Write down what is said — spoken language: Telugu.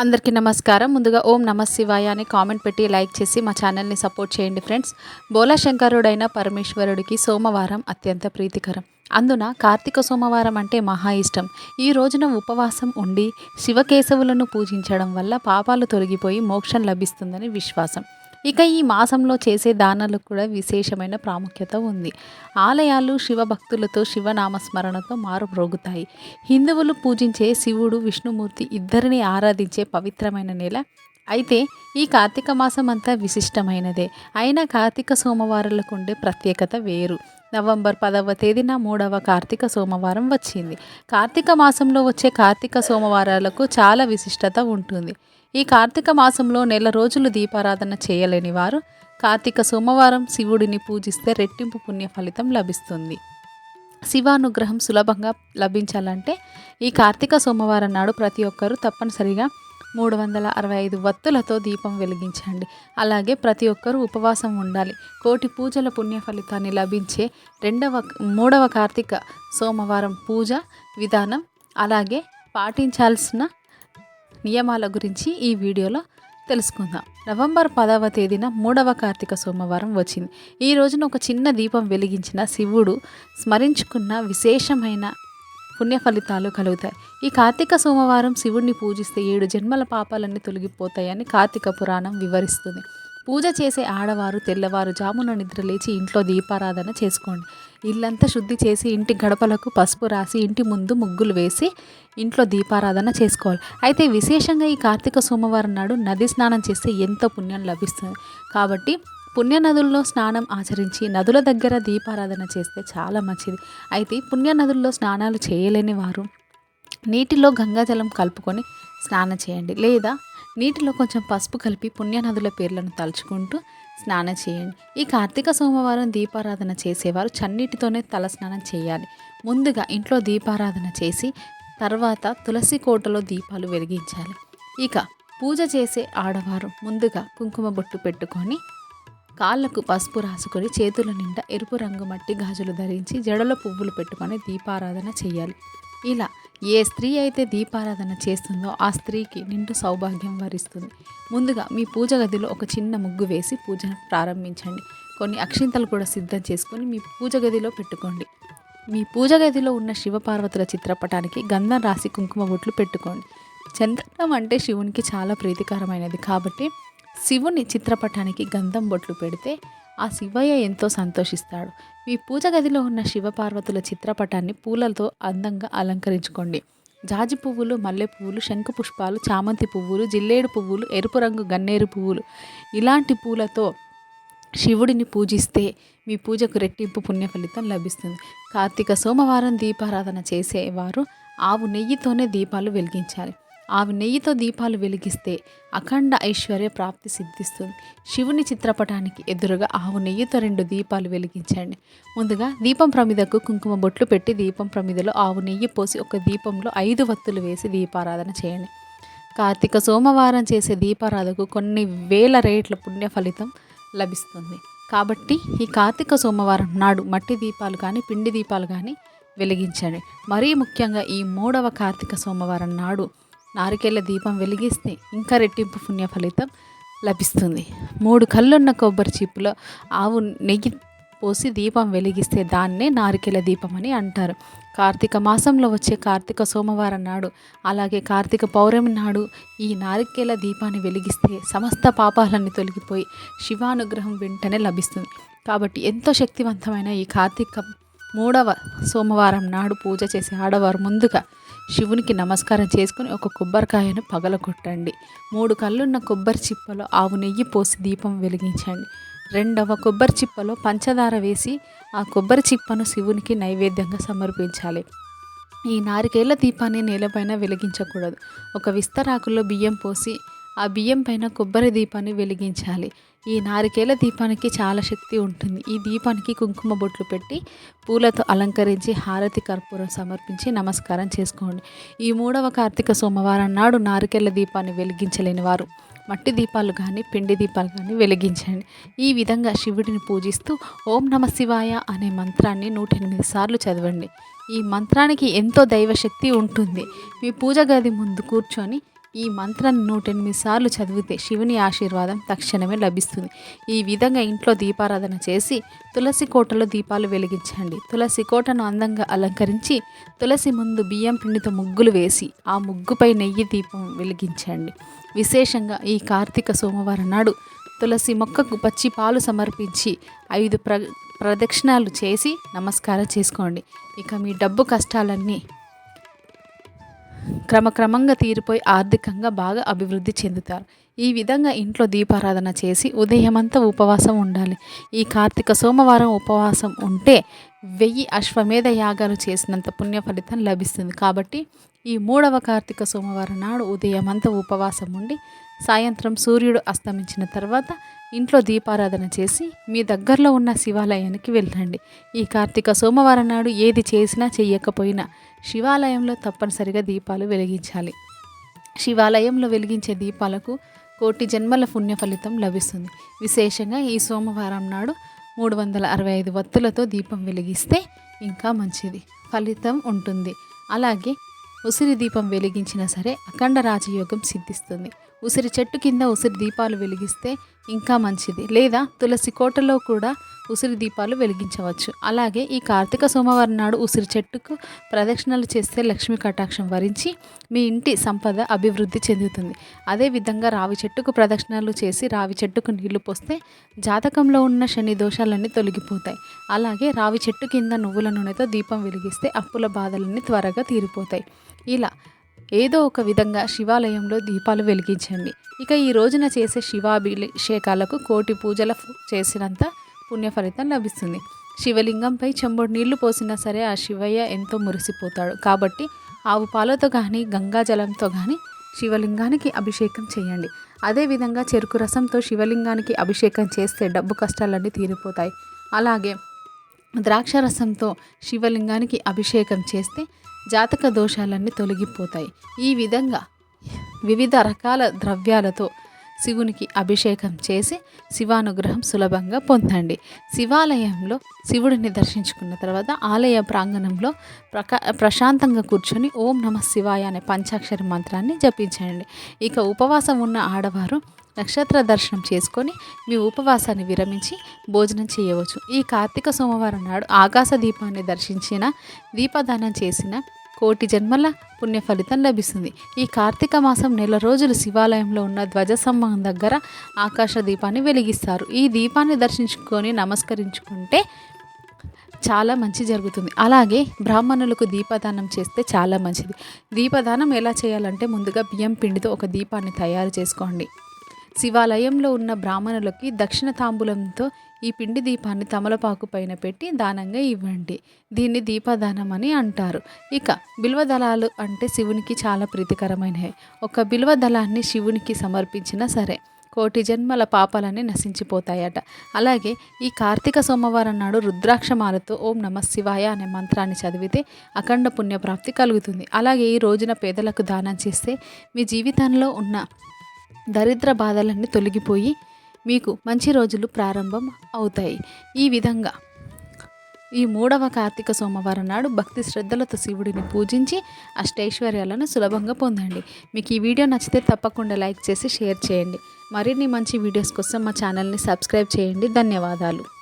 అందరికీ నమస్కారం. ముందుగా ఓం నమ శివాయ అని కామెంట్ పెట్టి లైక్ చేసి మా ఛానల్ని సపోర్ట్ చేయండి ఫ్రెండ్స్. బోలా శంకరుడైన పరమేశ్వరుడికి సోమవారం అత్యంత ప్రీతికరం. అందున కార్తీక సోమవారం అంటే మహా ఇష్టం. ఈ రోజున ఉపవాసం ఉండి శివకేశవులను పూజించడం వల్ల పాపాలు తొలగిపోయి మోక్షం లభిస్తుందని విశ్వాసం. ఇక ఈ మాసంలో చేసే దానాలకు కూడా విశేషమైన ప్రాముఖ్యత ఉంది. ఆలయాలు శివభక్తులతో శివనామస్మరణతో మారుమ్రోగుతాయి. హిందువులు పూజించే శివుడు విష్ణుమూర్తి ఇద్దరిని ఆరాధించే పవిత్రమైన నెల. అయితే ఈ కార్తీక మాసం అంతా విశిష్టమైనదే. అయినా కార్తీక సోమవారాలకు ఉండే ప్రత్యేకత వేరు. నవంబర్ పదవ తేదీన మూడవ కార్తీక సోమవారం వచ్చింది. కార్తీక మాసంలో వచ్చే కార్తీక సోమవారాలకు చాలా విశిష్టత ఉంటుంది. ఈ కార్తీక మాసంలో నెల రోజులు దీపారాధన చేయలేని వారు కార్తీక సోమవారం శివుడిని పూజిస్తే రెట్టింపు పుణ్య ఫలితం లభిస్తుంది. శివానుగ్రహం సులభంగా లభించాలంటే ఈ కార్తీక సోమవారం నాడు ప్రతి ఒక్కరూ తప్పనిసరిగా మూడు వందల అరవై ఐదు వత్తులతో దీపం వెలిగించండి. అలాగే ప్రతి ఒక్కరూ ఉపవాసం ఉండాలి. కోటి పూజల పుణ్య ఫలితాన్ని లభించే రెండవ మూడవ కార్తీక సోమవారం పూజ విధానం అలాగే పాటించాల్సిన నియమాల గురించి ఈ వీడియోలో తెలుసుకుందాం. నవంబర్ పదవ తేదీన మూడవ కార్తీక సోమవారం వచ్చింది. ఈ రోజున ఒక చిన్న దీపం వెలిగించిన శివుడు స్మరించుకున్న విశేషమైన పుణ్య ఫలితాలు కలుగుతాయి. ఈ కార్తీక సోమవారం శివుడిని పూజిస్తే ఏడు జన్మల పాపాలన్నీ తొలగిపోతాయని కార్తీక పురాణం వివరిస్తుంది. పూజ చేసే ఆడవారు తెల్లవారు జామున నిద్రలేచి ఇంట్లో దీపారాధన చేసుకోండి. ఇల్లంతా శుద్ధి చేసి ఇంటి గడపలకు పసుపు రాసి ఇంటి ముందు ముగ్గులు వేసి ఇంట్లో దీపారాధన చేసుకోవాలి. అయితే విశేషంగా ఈ కార్తీక సోమవారం నాడు నది స్నానం చేస్తే ఎంతో పుణ్యం లభిస్తుంది. కాబట్టి పుణ్య నదుల్లో స్నానం ఆచరించి నదుల దగ్గర దీపారాధన చేస్తే చాలా మంచిది. అయితే పుణ్య నదుల్లో స్నానాలు చేయలేని వారు నీటిలో గంగాజలం కలుపుకొని స్నానం చేయండి. లేదా నీటిలో కొంచెం పసుపు కలిపి పుణ్యనదుల పేర్లను తలుచుకుంటూ స్నానం చేయండి. ఈ కార్తీక సోమవారం దీపారాధన చేసేవారు చన్నీటితోనే తల స్నానం చేయాలి. ముందుగా ఇంట్లో దీపారాధన చేసి తర్వాత తులసి కోటలో దీపాలు వెలిగించాలి. ఇక పూజ చేసే ఆడవారు ముందుగా కుంకుమ బొట్టు పెట్టుకొని కాళ్ళకు పసుపు రాసుకొని చేతుల నిండా ఎరుపు రంగు మట్టి గాజులు ధరించి జడలో పువ్వులు పెట్టుకొని దీపారాధన చేయాలి. ఇలా ఏ స్త్రీ అయితే దీపారాధన చేస్తుందో ఆ స్త్రీకి నిండు సౌభాగ్యం వరిస్తుంది. ముందుగా మీ పూజ గదిలో ఒక చిన్న ముగ్గు వేసి పూజను ప్రారంభించండి. కొన్ని అక్షింతలు కూడా సిద్ధం చేసుకొని మీ పూజ గదిలో పెట్టుకోండి. మీ పూజ గదిలో ఉన్న శివపార్వతుల చిత్రపటానికి గంధం రాసి కుంకుమ బొట్లు పెట్టుకోండి. చంద్రం అంటే శివునికి చాలా ప్రీతికరమైనది కాబట్టి శివుని చిత్రపటానికి గంధం బొట్లు పెడితే ఆ శివయ్య ఎంతో సంతోషిస్తాడు. మీ పూజ గదిలో ఉన్న శివపార్వతుల చిత్రపటాన్ని పూలతో అందంగా అలంకరించుకోండి. జాజి పువ్వులు మల్లె పువ్వులు శంఖ పుష్పాలు చామంతి పువ్వులు జిల్లేడు పువ్వులు ఎరుపు రంగు గన్నేరు పువ్వులు ఇలాంటి పూలతో శివుడిని పూజిస్తే మీ పూజకు రెట్టింపు పుణ్య ఫలితం లభిస్తుంది. కార్తీక సోమవారం దీపారాధన చేసేవారు ఆవు నెయ్యితోనే దీపాలు వెలిగించాలి. ఆవి నెయ్యితో దీపాలు వెలిగిస్తే అఖండ ఐశ్వర్య ప్రాప్తి సిద్ధిస్తుంది. శివుని చిత్రపటానికి ఎదురుగా ఆవు నెయ్యితో రెండు దీపాలు వెలిగించండి. ముందుగా దీపం ప్రమిదకు కుంకుమ బొట్లు పెట్టి దీపం ప్రమిదలో ఆవు నెయ్యి పోసి ఒక దీపంలో ఐదు వత్తులు వేసి దీపారాధన చేయండి. కార్తీక సోమవారం చేసే దీపారాధకు కొన్ని వేల రేట్ల పుణ్య ఫలితం లభిస్తుంది. కాబట్టి ఈ కార్తీక సోమవారం నాడు మట్టి దీపాలు కానీ పిండి దీపాలు కానీ వెలిగించండి. మరీ ముఖ్యంగా ఈ మూడవ కార్తీక సోమవారం నాడు నారికేళ్ళ దీపం వెలిగిస్తే ఇంకా రెట్టింపు పుణ్య ఫలితం లభిస్తుంది. మూడు కళ్ళున్న కొబ్బరి చీపులో ఆవు నెయ్యి పోసి దీపం వెలిగిస్తే దాన్నే నారికేల దీపం అని అంటారు. కార్తీక మాసంలో వచ్చే కార్తీక సోమవారం నాడు అలాగే కార్తీక పౌర్ణమి నాడు ఈ నారికేల దీపాన్ని వెలిగిస్తే సమస్త పాపాలన్నీ తొలగిపోయి శివానుగ్రహం వెంటనే లభిస్తుంది. కాబట్టి ఎంతో శక్తివంతమైన ఈ కార్తీక మూడవ సోమవారం నాడు పూజ చేసే ఆడవారు ముందుగా శివునికి నమస్కారం చేసుకుని ఒక కొబ్బరికాయను పగలగొట్టండి. మూడు కళ్ళున్న కొబ్బరి చిప్పలో ఆవు నెయ్యి పోసి దీపం వెలిగించండి. రెండవ కొబ్బరి చిప్పలో పంచదార వేసి ఆ కొబ్బరి చిప్పను శివునికి నైవేద్యంగా సమర్పించాలి. ఈ నారికేళ్ళ దీపాన్ని నేలపైన వెలిగించకూడదు. ఒక విస్తరాకుల్లో బియ్యం పోసి ఆ బియ్యం పైన కొబ్బరి దీపాన్ని వెలిగించాలి. ఈ నారికేల దీపానికి చాలా శక్తి ఉంటుంది. ఈ దీపానికి కుంకుమ బొట్లు పెట్టి పూలతో అలంకరించి హారతి కర్పూరం సమర్పించి నమస్కారం చేసుకోండి. ఈ మూడవ కార్తీక సోమవారం నాడు నారికేల దీపాన్ని వెలిగించలేని వారు మట్టి దీపాలు కానీ పిండి దీపాలు కానీ వెలిగించండి. ఈ విధంగా శివుడిని పూజిస్తూ ఓం నమ శివాయ అనే మంత్రాన్ని నూట ఎనిమిది సార్లు చదవండి. ఈ మంత్రానికి ఎంతో దైవశక్తి ఉంటుంది. మీ పూజ గది ముందు కూర్చొని ఈ మంత్రాన్ని నూటెనిమిది సార్లు చదివితే శివుని ఆశీర్వాదం తక్షణమే లభిస్తుంది. ఈ విధంగా ఇంట్లో దీపారాధన చేసి తులసి కోటలో దీపాలు వెలిగించండి. తులసి కోటను అందంగా అలంకరించి తులసి ముందు బియ్యం పిండితో ముగ్గులు వేసి ఆ ముగ్గుపై నెయ్యి దీపం వెలిగించండి. విశేషంగా ఈ కార్తీక సోమవారం నాడు తులసి మొక్కకు పచ్చి పాలు సమర్పించి ఐదు ప్ర ప్రదక్షిణాలు చేసి నమస్కారం చేసుకోండి. ఇక మీ డబ్బు కష్టాలన్నీ క్రమక్రమంగా తీరిపోయి ఆర్థికంగా బాగా అభివృద్ధి చెందుతారు. ఈ విధంగా ఇంట్లో దీపారాధన చేసి ఉదయమంతా ఉపవాసం ఉండాలి. ఈ కార్తీక సోమవారం ఉపవాసం ఉంటే వెయ్యి అశ్వమేధ యాగాలు చేసినంత పుణ్య ఫలితం లభిస్తుంది. కాబట్టి ఈ మూడవ కార్తీక సోమవారం నాడు ఉదయమంతా ఉపవాసం ఉండి సాయంత్రం సూర్యుడు అస్తమించిన తర్వాత ఇంట్లో దీపారాధన చేసి మీ దగ్గరలో ఉన్న శివాలయానికి వెళ్ళండి. ఈ కార్తీక సోమవారం నాడు ఏది చేసినా చెయ్యకపోయినా శివాలయంలో తప్పనిసరిగా దీపాలు వెలిగించాలి. శివాలయంలో వెలిగించే దీపాలకు కోటి జన్మల పుణ్య ఫలితం లభిస్తుంది. విశేషంగా ఈ సోమవారం నాడు మూడు వందల అరవై ఐదు వత్తులతో దీపం వెలిగిస్తే ఇంకా మంచిది. ఫలితం ఉంటుంది. అలాగే ఉసిరి దీపం వెలిగించినా సరే అఖండ రాజయోగం సిద్ధిస్తుంది. ఉసిరి చెట్టు కింద ఉసిరి దీపాలు వెలిగిస్తే ఇంకా మంచిది. లేదా తులసి కోటలో కూడా ఉసిరి దీపాలు వెలిగించవచ్చు. అలాగే ఈ కార్తీక సోమవారం నాడు ఉసిరి చెట్టుకు ప్రదక్షిణలు చేస్తే లక్ష్మీ కటాక్షం వరించి మీ ఇంటి సంపద అభివృద్ధి చెందుతుంది. అదేవిధంగా రావి చెట్టుకు ప్రదక్షిణలు చేసి రావి చెట్టుకు నీళ్ళు పోస్తే జాతకంలో ఉన్న శని దోషాలన్నీ తొలగిపోతాయి. అలాగే రావి చెట్టు కింద నువ్వుల నూనెతో దీపం వెలిగిస్తే అప్పుల బాధలన్నీ త్వరగా తీరిపోతాయి. ఇలా ఏదో ఒక విధంగా శివాలయంలో దీపాలు వెలిగించండి. ఇక ఈ రోజున చేసే శివాభిషేకాలకు కోటి పూజల చేసినంత పుణ్య ఫలితం లభిస్తుంది. శివలింగంపై చెంబుడు నీళ్ళు పోసినా సరే ఆ శివయ్య ఎంతో మురిసిపోతాడు. కాబట్టి ఆవు పాలతో కానీ గంగాజలంతో కానీ శివలింగానికి అభిషేకం చేయండి. అదేవిధంగా చెరుకు రసంతో శివలింగానికి అభిషేకం చేస్తే డబ్బు కష్టాలన్నీ తీరిపోతాయి. అలాగే ద్రాక్ష రసంతో శివలింగానికి అభిషేకం చేస్తే జాతక దోషాలన్నీ తొలగిపోతాయి. ఈ విధంగా వివిధ రకాల ద్రవ్యాలతో శివునికి అభిషేకం చేసి శివానుగ్రహం సులభంగా పొందండి. శివాలయంలో శివుడిని దర్శించుకున్న తర్వాత ఆలయ ప్రాంగణంలో ప్రకా ప్రశాంతంగా కూర్చొని ఓం నమ శివాయ అనే పంచాక్షరి మంత్రాన్ని జపించండి. ఇక ఉపవాసం ఉన్న ఆడవారు నక్షత్ర దర్శనం చేసుకొని మీ ఉపవాసాన్ని విరమించి భోజనం చేయవచ్చు. ఈ కార్తీక సోమవారం నాడు ఆకాశ దీపాన్ని దర్శించిన దీపదానం చేసిన కోటి జన్మల పుణ్య ఫలితం లభిస్తుంది. ఈ కార్తీక మాసం నెల రోజులు శివాలయంలో ఉన్న ధ్వజస్తంభం దగ్గర ఆకాశ దీపాన్ని వెలిగిస్తారు. ఈ దీపాన్ని దర్శించుకొని నమస్కరించుకుంటే చాలా మంచి జరుగుతుంది. అలాగే బ్రాహ్మణులకు దీపదానం చేస్తే చాలా మంచిది. దీపదానం ఎలా చేయాలంటే ముందుగా బియ్యం పిండితో ఒక దీపాన్ని తయారు చేసుకోండి. శివాలయంలో ఉన్న బ్రాహ్మణులకి దక్షిణ తాంబూలంతో ఈ పిండి దీపాన్ని తమలపాకు పైన పెట్టి దానంగా ఇవ్వండి. దీన్ని దీపదానం అని అంటారు. ఇక బిల్వదళాలు అంటే శివునికి చాలా ప్రీతికరమైనవి. ఒక బిల్వదళాన్ని శివునికి సమర్పించినా సరే కోటి జన్మల పాపాలన్నీ నశించిపోతాయట. అలాగే ఈ కార్తీక సోమవారం నాడు రుద్రాక్షమాలతో ఓం నమ శివాయ అనే మంత్రాన్ని చదివితే అఖండ పుణ్యప్రాప్తి కలుగుతుంది. అలాగే ఈ రోజున పేదలకు దానం చేస్తే మీ జీవితంలో ఉన్న దరిద్ర బాధలన్నీ తొలగిపోయి మీకు మంచి రోజులు ప్రారంభం అవుతాయి. ఈ విధంగా ఈ మూడవ కార్తీక సోమవారం నాడు భక్తి శ్రద్ధలతో శివుడిని పూజించి అష్టైశ్వర్యాలను సులభంగా పొందండి. మీకు ఈ వీడియో నచ్చితే తప్పకుండా లైక్ చేసి షేర్ చేయండి. మరిన్ని మంచి వీడియోస్ కోసం మా ఛానల్ని సబ్స్క్రైబ్ చేయండి. ధన్యవాదాలు.